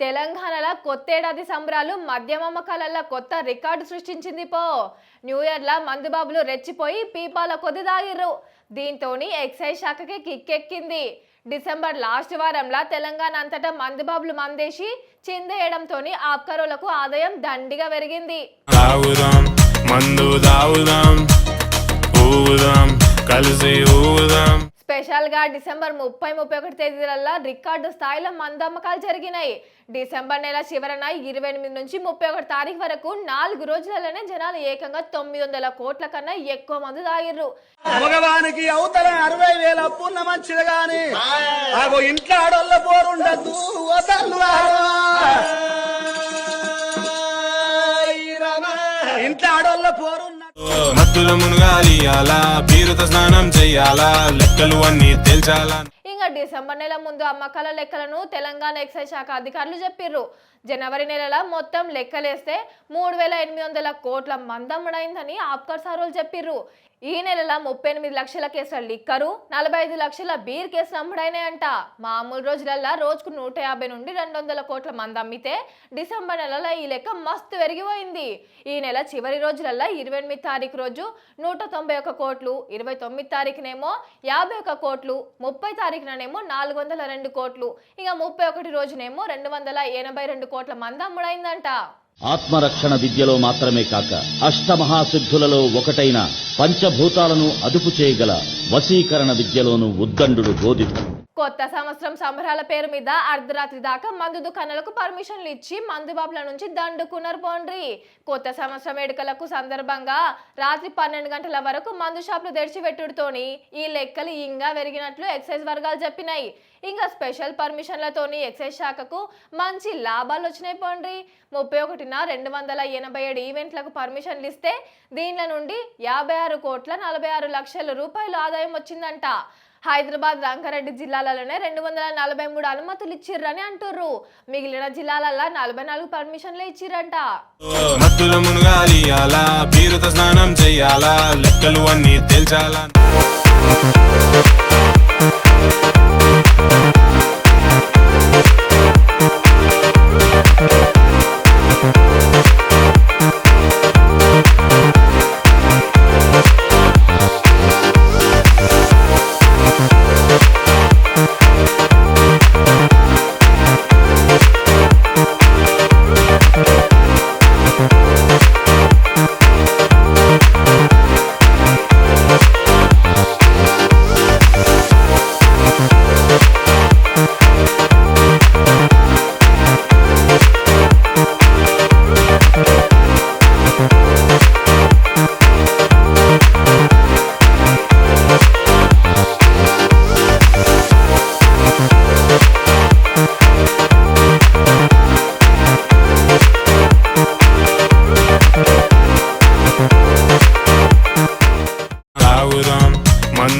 తెలంగాణలో కొత్త ఏడాది సంబరాలు మద్యం అమ్మకాలల్లో కొత్త రికార్డు సృష్టించింది పో. న్యూ ఇయర్లో మందుబాబులు రెచ్చిపోయి పీపాల కొద్ది దాగిర్రు దీంతో ఎక్సైజ్ శాఖకి కిక్కెక్కింది. డిసెంబర్ లాస్ట్ వారంలో తెలంగాణ అంతటా మందుబాబులు మందేసి చిందేయడంతో ఆప్కరులకు ఆదాయం దండిగా పెరిగింది. మందు కలిసి ఊదాం స్పెషల్గా డిసెంబర్ ముప్పై ముప్పై ఒకటి తేదీలలో రికార్డు స్థాయిలో మందు అమ్మకాలు జరిగినాయి. డిసెంబర్ నెల చివరన ఇరవై ఎనిమిది నుంచి ముప్పై ఒకటి తారీఖు వరకు నాలుగు రోజులలోనే జనాలు ఏకంగా తొమ్మిది వందల కోట్ల కన్నా ఎక్కువ మంది తాగిర్రు మగవానికి అవతల అరవై వేల అప్పున్న మంచిది గాని ఆగో ఇంట్లో ఆడోళ్ళ పోరుండద్దు ఇంట్లో ఆడోళ్ళ పోరున్న మత్తుల మునగాలియాలా స్నానం చేయాలా లెక్కలు అన్ని తేల్చాలా? ఇంకా డిసెంబర్ నెల ముందు అమ్మకాల లెక్కలను తెలంగాణ ఎక్సైజ్ శాఖ అధికారులు చెప్పిర్రు. జనవరి నెలలో మొత్తం లెక్కలేస్తే మూడు వేల ఎనిమిది వందల కోట్ల మందమ్మడైందని ఆప్కర్ సారోలు చెప్పిర్రు. ఈ నెలల ముప్పై ఎనిమిది లక్షల కేసుల లిక్కరు నలభై ఐదు లక్షల బీర్ కేసులు అమ్ముడైనాయంట మామూలు రోజులల్లా రోజుకు నూట యాభై నుండి రెండు వందల కోట్ల మంది అమ్మితే డిసెంబర్ నెలలో ఈ లెక్క మస్తు పెరిగిపోయింది. ఈ నెల చివరి రోజులల్లా ఇరవై ఎనిమిది తారీఖు రోజు నూట తొంభై ఒక్క కోట్లు ఇరవై తొమ్మిది తారీఖునేమో యాభై ఒక్క కోట్లు ముప్పై తారీఖుననేమో నాలుగు వందల రెండు కోట్లు ఇక ముప్పై ఒకటి రోజునేమో రెండు వందల ఎనభై రెండు కోట్ల మంది అమ్ముడైందంట. ఆత్మరక్షణ విద్యలో మాత్రమే కాక అష్టమహాసిద్ధులలో ఒకటైన పంచభూతాలను అదుపు చేయగల వశీకరణ విద్యలోనూ ఉద్దండు బోధితుడు. కొత్త సంవత్సరం సంబరాల పేరు మీద అర్ధరాత్రి దాకా మందు దుకాణాలకు పర్మిషన్లు ఇచ్చి మందు బాబుల నుంచి దండుకున్నారు పోండ్రి కొత్త సంవత్సరం వేడుకలకు సందర్భంగా రాత్రి పన్నెండు గంటల వరకు మందు షాపులు తెరిచిపెట్టుడుతోని ఈ లెక్కలు ఇంకా పెరిగినట్లు ఎక్సైజ్ వర్గాలు చెప్పినాయి. ఇంకా స్పెషల్ పర్మిషన్లతోని ఎక్సైజ్ శాఖకు మంచి లాభాలు వచ్చినాయి పోండ్రి ముప్పై ఒకటిన రెండు వందల ఎనభై ఏడు ఈవెంట్లకు పర్మిషన్లు ఇస్తే దీనిలో నుండి యాభై ఆరు కోట్ల నలభై ఆరు లక్షల రూపాయలు ఆదాయం వచ్చిందంట. హైదరాబాద్ రంగారెడ్డి జిల్లాలలోనే రెండు వందల నలభై మూడు అనుమతులు ఇచ్చిర్రని అంటుర్రు. మిగిలిన జిల్లాలలో నలభై నాలుగు పర్మిషన్లు ఇచ్చిర్రంట. స్నానం చేయాలా లెక్కలు అన్ని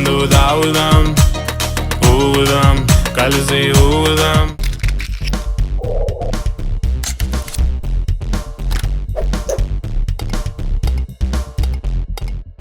మందు తాగుదాం ఊదాం కలిసి ఊదాం